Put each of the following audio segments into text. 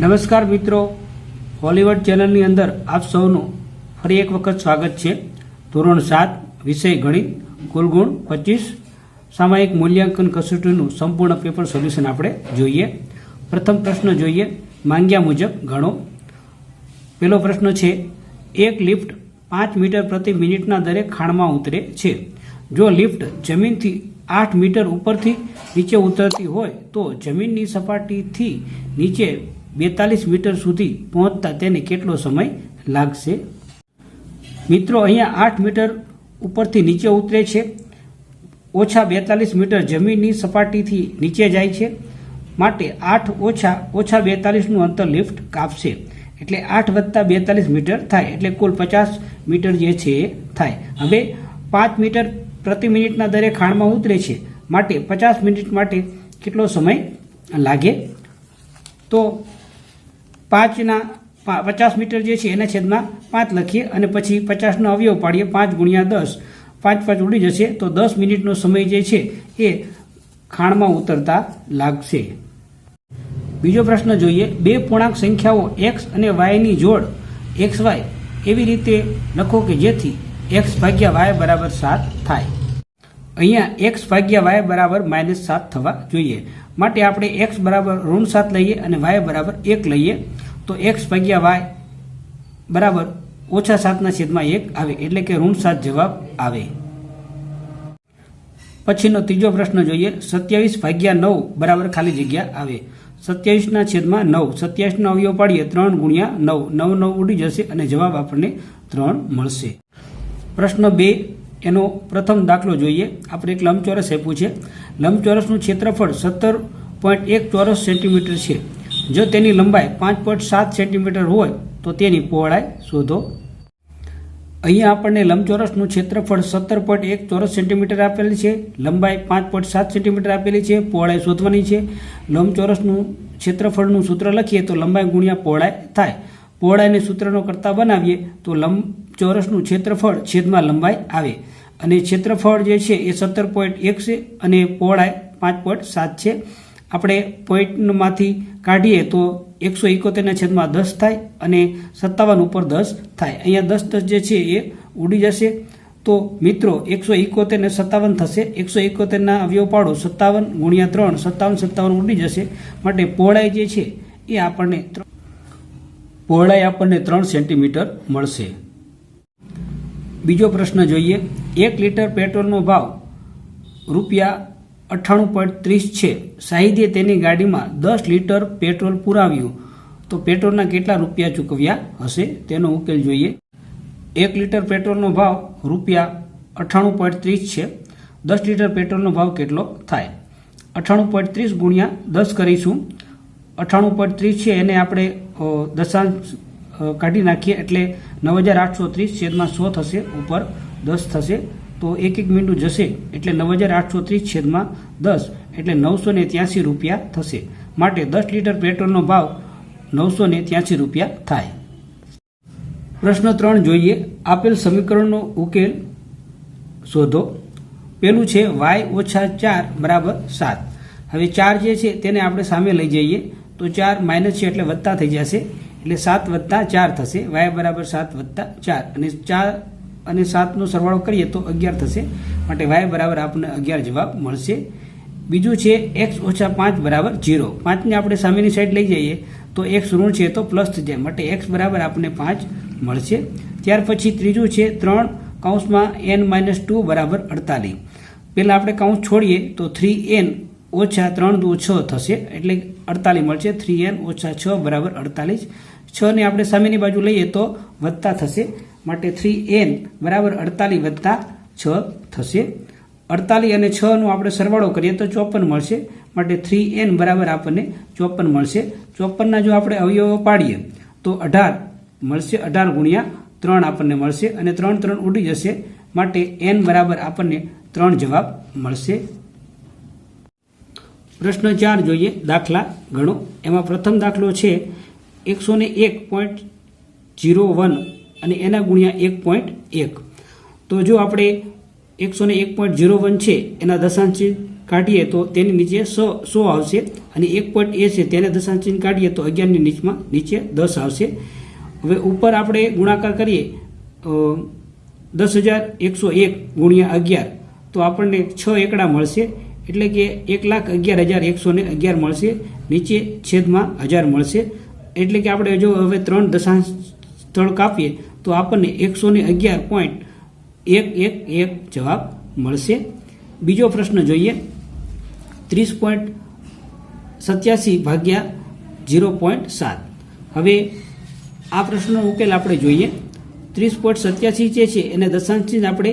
નમસ્કાર મિત્રો. હોલીવુડ ચેનલની અંદર આપ સૌનું ફરી એક વખત સ્વાગત છે. ધોરણ સાત, વિષય ગણિત, કુલગુણ પચીસ, સામાયિક મૂલ્યાંકન કસોટીનું સંપૂર્ણ પેપર સોલ્યુશન આપણે જોઈએ. પ્રથમ પ્રશ્ન જોઈએ. માંગ્યા મુજબ ગણો. પહેલો પ્રશ્ન છે, એક લિફ્ટ પાંચ મીટર પ્રતિ મિનિટના દરે ખાણમાં ઉતરે છે. જો લિફ્ટ જમીનથી આઠ મીટર ઉપરથી નીચે ઉતરતી હોય તો જમીનની સપાટીથી નીચે બેતાલીસ મીટર સુધી પહોંચતા તેને કેટલો સમય લાગશે? મિત્રો, અહીંયા આઠ મીટર ઉપરથી નીચે ઉતરે છે. ઓછા બેતાલીસ મીટર જમીનની સપાટીથી નીચે જાય છે. માટે આઠ ઓછા ઓછા બેતાલીસનું અંતર લિફ્ટ કાપશે. એટલે આઠ વત્તા બેતાલીસ મીટર થાય. એટલે કુલ પચાસ મીટર જે છે એ થાય. હવે પાંચ મીટર પ્રતિ મિનિટના દરે ખાણમાં ઉતરે છે. માટે પચાસ મિનિટ માટે કેટલો સમય લાગે? તો પાંચના પચાસ મીટર જે છે એના છેદમાં પાંચ લખીએ અને પછી પચાસનો અવયવ પાડીએ પાંચ ગુણ્યા દસ. પાંચ પાંચ ઉડી જશે તો દસ મિનિટનો સમય જે છે એ ખાણમાં ઉતરતા લાગશે. બીજો પ્રશ્ન જોઈએ, બે પૂર્ણાંક સંખ્યાઓ એક્સ અને વાયની જોડ એક્સ વાય એવી રીતે લખો કે જેથી એક્સ ભાગ્યા વાય બરાબર સાત થાય. અહીંયા એક્સ ભાગ્યા વાય બરાબર માઇનસ સાત થવા જોઈએ. માટે આપણે એક્સ બરાબર ઋણ સાત લઈએ અને વાય બરાબર એક લઈએ. તો એક્સ ભાગ્યા વાય બરાબર ઓછા સાતના છેદમાં એક આવે, એટલે કે ઋણ સાત જવાબ આવે. પછીનો ત્રીજો પ્રશ્ન જોઈએ. સત્યાવીસ ભાગ્યા નવ બરાબર ખાલી જગ્યા આવે. સત્યાવીસના છેદમાં નવ, સત્યાવીસનો અવયવ પાડીએ ત્રણ ગુણ્યા નવ. નવ નવ ઉડી જશે અને જવાબ આપણને ત્રણ મળશે. પ્રશ્ન બે એનો પ્રથમ દાખલો જોઈએ. આપણે એક લંબચોરસ આપ્યું છે. લંબચોરસનું ક્ષેત્રફળ સત્તર પોઈન્ટ એક ચોરસ સેન્ટીમીટર છે. જો તેની લંબાઈ પાંચ પોઈન્ટ સાત સેન્ટીમીટર હોય, તો તેની પહોળાઈ શોધો. અહીંયા આપણને લંબચોરસનું ક્ષેત્રફળ સત્તર પોઈન્ટ એક ચોરસ સેન્ટીમીટર આપેલી છે. લંબાઈ પાંચ પોઈન્ટ સાત સેન્ટીમીટર આપેલી છે. પહોળાઈ શોધવાની છે. લંબચોરસનું ક્ષેત્રફળનું સૂત્ર લખીએ તો લંબાઈ ગુણ્યા પહોળાઈ થાય. પહોળાઈને સૂત્રનો કરતા બનાવીએ તો લંબ ચોરસનું ક્ષેત્રફળ છેદમાં લંબાઈ આવે. અને ક્ષેત્રફળ જે છે એ સત્તર પોઈન્ટ એક છે અને પહોળાઈ પાંચ પોઈન્ટ સાત છે. આપણે પોઈન્ટમાંથી કાઢીએ તો એકસો એકોતેરના છેદમાં દસ થાય અને સત્તાવન ઉપર દસ થાય. અહીંયા દસ દસ જે છે એ ઉડી જશે. તો મિત્રો, એકસો એકોતેર ને સત્તાવન થશે. એકસો એકોતેરના અવયવ પાડો, સત્તાવન ગુણ્યા ત્રણ, સત્તાવન સત્તાવન ઉડી જશે. માટે પહોળાઈ જે છે એ આપણને પહોળાઈ આપણને ત્રણ સેન્ટીમીટર મળશે. બીજો પ્રશ્ન જોઈએ, એક લીટર પેટ્રોલનો ભાવ રૂપિયા અઠ્ઠાણું પોઈન્ટ ત્રીસ છે. સાહિદે તેની ગાડીમાં દસ લીટર પેટ્રોલ પુરાવ્યું. તો પેટ્રોલના કેટલા રૂપિયા ચૂકવ્યા હશે? તેનો ઉકેલ જોઈએ. એક લીટર પેટ્રોલનો ભાવ રૂપિયા અઠ્ઠાણું પોઈન્ટ ત્રીસ છે. દસ લીટર પેટ્રોલનો ભાવ કેટલો થાય? અઠ્ઠાણું પોઈન્ટ ત્રીસ ગુણ્યા દસ કરીશું. અઠ્ઠાણું પોઈન્ટ ત્રીસ છે, એને આપણે દશાંશ કાઢી નાખીએ એટલે નવ હજાર આઠસો ત્રીસ છેદમાં સો થશે, ઉપર દસ થશે, તો એક એક મિનિટ જશે, એટલે નવ હજાર આઠસો ત્રીસ છેદમાં દસ, એટલે નવસો ને ત્યાંસી રૂપિયા થશે. માટે દસ લીટર પેટ્રોલનો ભાવ નવસો ને ત્યાંસી રૂપિયા થાય. પ્રશ્ન ત્રણ જોઈએ. આપેલ સમીકરણનો ઉકેલ શોધો. પેલું છે વાય ઓછા ચાર બરાબર સાત. હવે ચાર જે છે તેને આપણે સામે લઈ જઈએ. તો ચાર માઇનસ છે એટલે વત્તા થઈ જશે. એટલે સાત વત્તા ચાર થશે. વાય બરાબર સાત વત્તા ચાર. અને ચાર અને સાતનો સરવાળો કરીએ તો અગિયાર થશે. માટે વાય બરાબર આપણને અગિયાર જવાબ મળશે. બીજું છે એક્સ ઓછા પાંચ બરાબર જીરો પાંચને આપણે સામેની સાઈડ લઈ જઈએ તો એક્સ ઋણ છે તો પ્લસ થઈ જાય. માટે એક્સ બરાબર આપણને પાંચ મળશે. ત્યાર પછી ત્રીજું છે ત્રણ કૌંસમાં એન માઇનસ ટુ બરાબર અડતાલીસ. પહેલાં આપણે કૌંસ છોડીએ તો થ્રી એન ઓછા ત્રણ દુ છ થશે, એટલે અડતાલીસ મળશે. થ્રી એન ઓછા છ બરાબર અડતાલીસ. છને આપણે સામેની બાજુ લઈએ તો વધતા થશે. માટે થ્રી એન બરાબર અડતાલીસ વધતા છ થશે. અડતાલીસ અને છનો આપણે સરવાળો કરીએ તો ચોપન મળશે. માટે થ્રી એન બરાબર આપણને ચોપન મળશે. ચોપનના જો આપણે અવયવો પાડીએ તો અઢાર મળશે, અઢાર ગુણ્યા ત્રણ આપણને મળશે અને ત્રણ ત્રણ ઉડી જશે. માટે એન બરાબર આપણને ત્રણ જવાબ મળશે. પ્રશ્ન ચાર જોઈએ, દાખલા ગણો. એમાં પ્રથમ દાખલો છે એકસો એક પોઈન્ટ જીરો વન અને એના ગુણ્યા એક પોઈન્ટ એક. તો જો આપણે એકસો એક પોઈન્ટ ઝીરો વન છે, એના દશાંશ કાઢીએ તો તેની નીચે સો સો આવશે અને એક પોઈન્ટ એ છે, તેને દશાંશ કાઢીએ તો અગિયારની નીચમાં નીચે દસ આવશે. હવે ઉપર આપણે ગુણાકાર કરીએ દસ હજાર એકસો એક ગુણ્યા અગિયાર. તો આપણને છ એકડા મળશે. એટલે કે એક લાખ અગિયાર હજાર એકસો ને અગિયાર મળશે, નીચે છેદમાં હજાર મળશે. એટલે કે આપણે જો હવે ત્રણ દશાંશ સ્થળ કાપીએ, તો આપણને એકસો ને અગિયાર પોઈન્ટ એક એક એક જવાબ મળશે. બીજો પ્રશ્ન જોઈએ. ત્રીસ પોઈન્ટ સત્યાસી ભાગ્યા ઝીરો પોઈન્ટ સાત. હવે આ પ્રશ્નનો ઉકેલ આપણે જોઈએ. ત્રીસ પોઈન્ટ સત્યાસી જે છે, એને દશાંશથી આપણે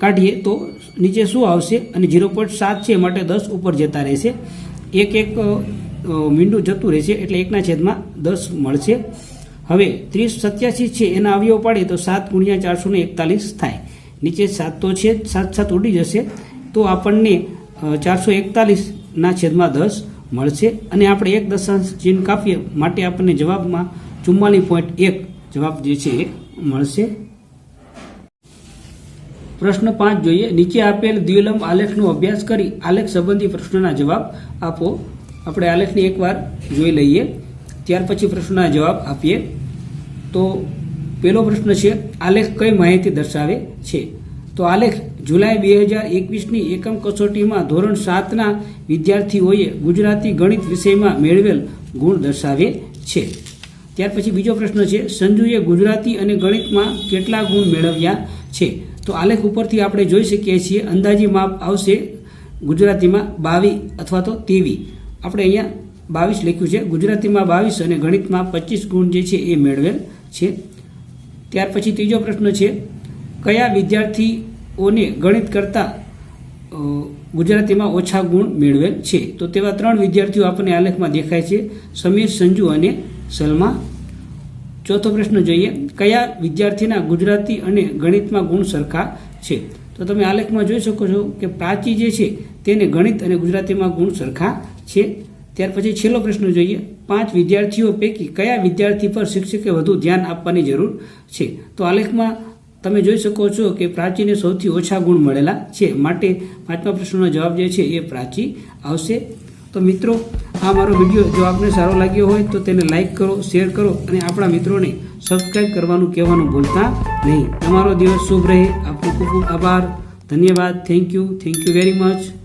કાઢીએ તો નીચે શું આવશે? અને ઝીરો પોઈન્ટ સાત છે માટે દસ ઉપર જતા રહેશે. એક એક મીંડું જતું રહેશે, એટલે એકના છેદમાં દસ મળશે. હવે ત્રીસ સત્યાસી છે, એના અવયવ પાડીએ તો સાત ગુણ્યા ચારસો ને એકતાલીસ થાય. નીચે સાત તો છે, સાત સાત ઉડી જશે. તો આપણને ચારસો એકતાલીસના છેદમાં દસ મળશે. અને આપણે એક દશાંશ ચિહ્ન કાપીએ, માટે આપણને જવાબમાં ચુમ્માલીસ પોઈન્ટ એક જવાબ જે છે, એ મળશે. પ્રશ્ન પાંચ જોઈએ. નીચે આપેલ દ્વિલંબ આલેખનો અભ્યાસ કરી આલેખ સંબંધી પ્રશ્નના જવાબ આપો. આપણે આલેખને એકવાર જોઈ લઈએ. ત્યાર પછી પ્રશ્નના જવાબ આપીએ. તો પહેલો પ્રશ્ન છે, આલેખ કઈ માહિતી દર્શાવે છે? તો આલેખ જુલાઈ બે હજાર એકવીસની એકમ કસોટીમાં ધોરણ સાતના વિદ્યાર્થીઓએ ગુજરાતી ગણિત વિષયમાં મેળવેલ ગુણ દર્શાવે છે. ત્યાર પછી બીજો પ્રશ્ન છે, સંજુએ ગુજરાતી અને ગણિતમાં કેટલા ગુણ મેળવ્યા છે? તો આલેખ ઉપરથી આપણે જોઈ શકીએ છીએ, અંદાજી માપ આવશે ગુજરાતીમાં બાવીસ અથવા તો તેવી. આપણે અહીંયા બાવીસ લખ્યું છે. ગુજરાતીમાં બાવીસ અને ગણિતમાં પચીસ ગુણ જે છે એ મેળવેલ છે. ત્યાર પછી ત્રીજો પ્રશ્ન છે, કયા વિદ્યાર્થીઓને ગણિત કરતાં ગુજરાતીમાં ઓછા ગુણ મેળવેલ છે? તો તેવા ત્રણ વિદ્યાર્થીઓ આપણને આલેખમાં દેખાય છે. સમીર, સંજુ અને સલમા. ચોથો પ્રશ્ન જોઈએ, કયા વિદ્યાર્થીના ગુજરાતી અને ગણિતમાં ગુણ સરખા છે? તો તમે આલેખમાં જોઈ શકો છો કે પ્રાચી જે છે, તેને ગણિત અને ગુજરાતીમાં ગુણ સરખા છે. ત્યાર પછી છેલ્લો પ્રશ્ન જોઈએ, પાંચ વિદ્યાર્થીઓ પૈકી કયા વિદ્યાર્થી પર શિક્ષકે વધુ ધ્યાન આપવાની જરૂર છે? તો આલેખમાં તમે જોઈ શકો છો કે પ્રાચીને સૌથી ઓછા ગુણ મળેલા છે. માટે પાંચમા પ્રશ્નનો જવાબ જે છે, એ પ્રાચી આવશે. તો મિત્રો આ મારો વીડિયો જો આપને સારો લાગ્યો હોય તો તેને લાઇક કરો, શેર કરો અને આપણા મિત્રોને સબસ્ક્રાઈબ કરવાનું કહેવાનું ભૂલતા નહીં. તમારો દિવસ શુભ રહે. આપનો ખૂબ ખૂબ આભાર. ધન્યવાદ. Thank you thank you very much